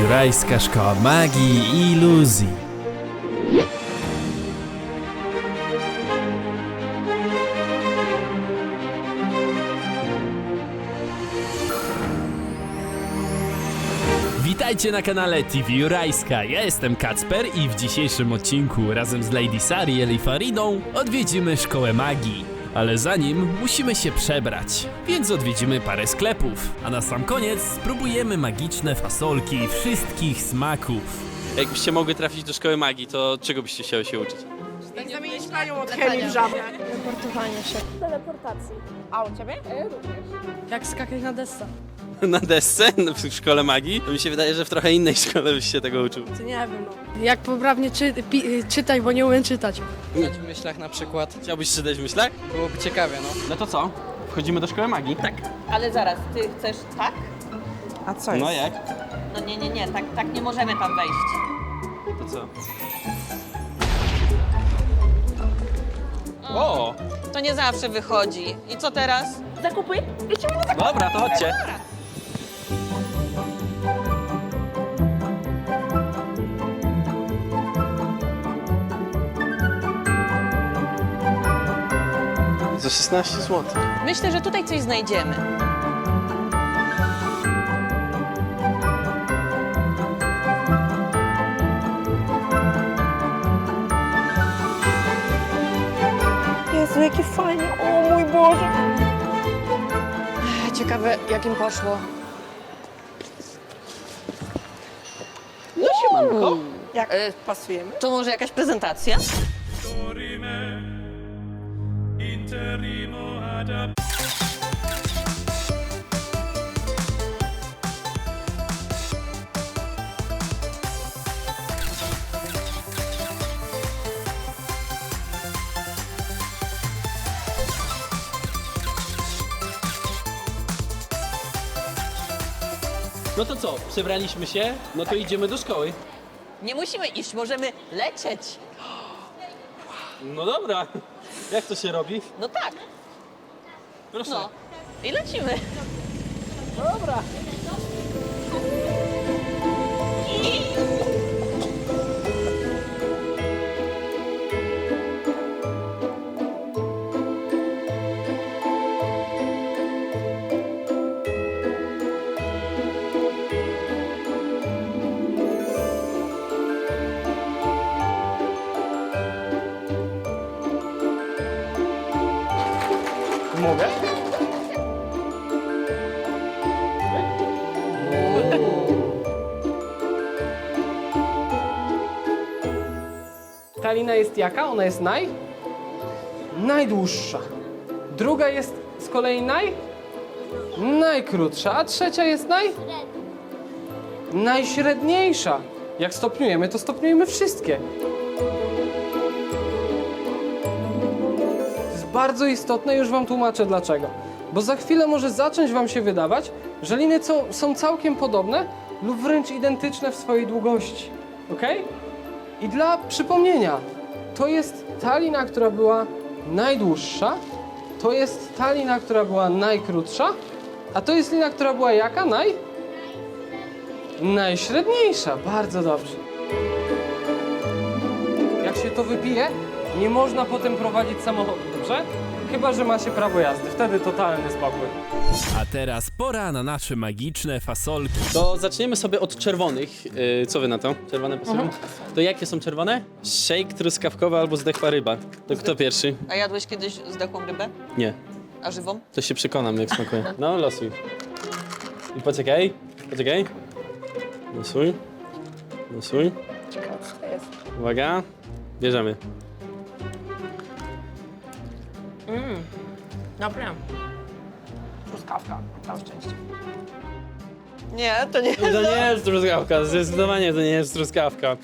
Jurajska Szkoła Magii i Iluzji. Witajcie na kanale TV Jurajska. Ja jestem Kacper i w dzisiejszym odcinku razem z Lady Sariel i Faridą odwiedzimy Szkołę Magii. Ale zanim musimy się przebrać, więc odwiedzimy parę sklepów. A na sam koniec spróbujemy magiczne fasolki wszystkich smaków. Jakbyście mogły trafić do szkoły magii, to czego byście chciały się uczyć? Jak zamienić panią od chemii w żabę. Teleportowanie się. Teleportacji. A u ciebie? Jak skakać na desce. Na desce w szkole magii? To mi się wydaje, że w trochę innej szkole byś się tego uczył. To nie wiem, no. Jak poprawnie czy, pi, czytać, bo nie umiem czytać. Czytać w myślach na przykład. Chciałbyś czytać w myślach? Byłoby ciekawie, no. No to co? Wchodzimy do szkoły magii? Tak. Ale zaraz, ty chcesz tak? A co jest? No jak? No nie, nie, nie, tak, tak nie możemy tam wejść. To co? O! To nie zawsze wychodzi. I co teraz? Zakupy? Dobra, to chodźcie. Za 16 zł. Myślę, że tutaj coś znajdziemy. Jezu, jaki fajny. O mój Boże. Ciekawe, jak im poszło. No siemanko. Jak E, pasujemy? To może jakaś prezentacja? No to co? Przebraliśmy się? No to idziemy do szkoły. Nie musimy iść, możemy lecieć. No dobra. Jak to się robi? No tak, Proszę. no. I lecimy. Dobra. Ta lina jest jaka? Ona jest naj? Najdłuższa. Druga jest z kolei naj? Najkrótsza. A trzecia jest naj? Najśredniejsza. Jak stopniujemy, to stopniujemy wszystkie. To jest bardzo istotne, już wam tłumaczę dlaczego. Bo za chwilę może zacząć wam się wydawać, że liny co, są całkiem podobne lub wręcz identyczne w swojej długości. ok? I dla przypomnienia, to jest ta lina, która była najdłuższa, to jest ta lina, która była najkrótsza, a to jest lina, która była jaka? Naj? Najśredniejsza. Bardzo dobrze. Jak się to wypije, nie można potem prowadzić samochodu, dobrze? Chyba, że ma się prawo jazdy. Wtedy totalny spokój. A teraz pora na nasze magiczne fasolki. To zaczniemy sobie od czerwonych. Yy, co wy na to? Czerwone pasują? To jakie są czerwone? Shake truskawkowa albo zdechła ryba. To kto pierwszy? A jadłeś kiedyś zdechłą rybę? Nie. A żywą? To się przekonam, jak smakuje. No, losuj. I poczekaj, poczekaj. Losuj. Losuj. Ciekawe, co to jest. Uwaga. Bierzemy. Dobra. Truskawka. Na szczęście. Nie, to nie. To nie jest truskawka, zdecydowanie to nie jest truskawka.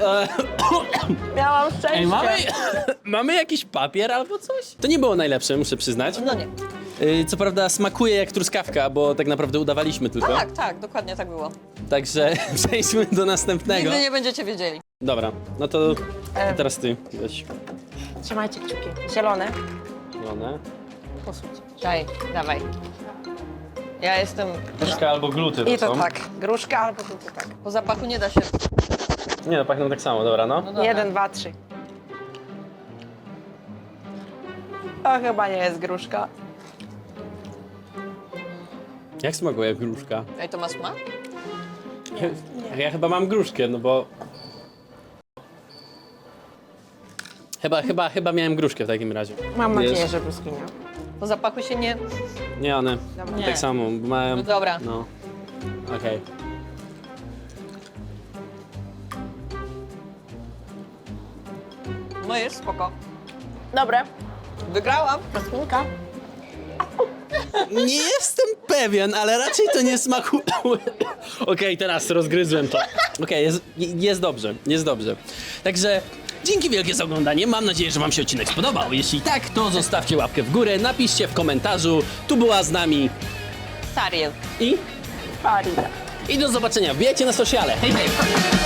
E, Miałam szczęście. Ej, mamy, mamy jakiś papier albo coś? To nie było najlepsze, muszę przyznać. No nie. Y, Co prawda smakuje jak truskawka, bo tak naprawdę udawaliśmy tylko. Tak, tak, dokładnie tak było. Także przejdźmy do następnego. Nigdy nie będziecie wiedzieli. Dobra, no to E. teraz ty. Weź. Trzymajcie kciuki. Zielone. Zielone. Posłuchaj. Daj, dawaj. Ja jestem... Gruszka albo gluty I to tak. Gruszka albo to tak. Po zapachu nie da się... Nie no, pachną tak samo, dobra no. Jeden, dwa, trzy. To chyba nie jest gruszka. Jak smakuje gruszka? Ej, to ma smak? Ja, ja chyba mam gruszkę, no bo... Chyba, chyba, chyba miałem gruszkę w takim razie. Mam nadzieję, że bruskinia. Po zapachu się nie... Nie, one Nie. tak samo, mają... No dobra. No, okej. No jest spoko. Dobre. Wygrałam. Bruskinka. Nie jestem pewien, ale raczej to nie smakuje. Okej, teraz rozgryzłem to. Okej, jest, jest dobrze, jest dobrze. Także dzięki wielkie za oglądanie. Mam nadzieję, że Wam się odcinek spodobał. Jeśli tak, to zostawcie łapkę w górę, napiszcie w komentarzu. Tu była z nami Sariel. i, Farida. i do zobaczenia. Wbijajcie na sociale. Hej, hej!